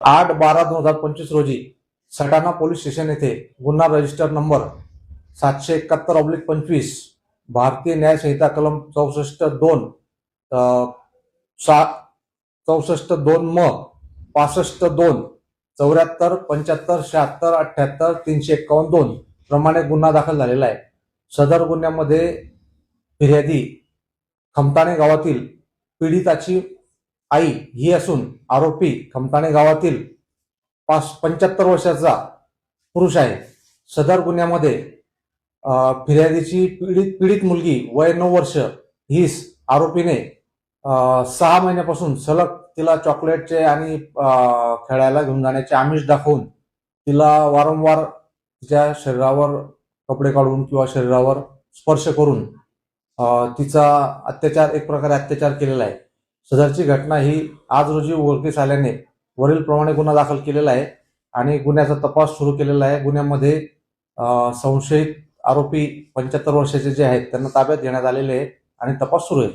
आठ बारा दोन हजार पंचवीस रोजी सटाणा पोलीस स्टेशन येथे गुन्हा रजिस्टर नंबर सातशे एकाहत्तर ऑब्लिक पंचवीस भारतीय न्याय संहिता कलम चौसष्ट दोन सात चौसष्ट दोन म पासष्ट दोन चौऱ्याहत्तर पंच्याहत्तर शहात्तर अठ्ठ्याहत्तर तीनशे एक्कावन्न दोन प्रमाणे गुन्हा दाखल झालेला आहे. सदर गुन्ह्यामध्ये फिर्यादी खमताणे गावातील पीडिताची आई ही असून आरोपी खमताणे गावातील पाच पंच्याहत्तर वर्षाचा पुरुष आहे. सदर गुन्ह्यामध्ये फिर्यादीची पीडित पीडित मुलगी वय नऊ वर्ष हीस आरोपीने सहा महिन्यापासून सलग तिला चॉकलेटचे आणि खेळायला घेऊन जाण्याचे आमिष दाखवून तिला वारंवार तिच्या शरीरावर कपडे काढून किंवा शरीरावर स्पर्श करून तिचा अत्याचार एक प्रकारे अत्याचार केलेला आहे. सदरची घटना ही आज रोजी उघडकीस आल्याने वरीलप्रमाणे गुन्हा दाखल केलेला आहे आणि गुन्ह्याचा तपास सुरू केलेला आहे. गुन्ह्यामध्ये संशयित आरोपी पंच्याहत्तर वर्षाचे जे आहेत त्यांना ताब्यात घेण्यात आलेले आहे आणि तपास सुरू आहे.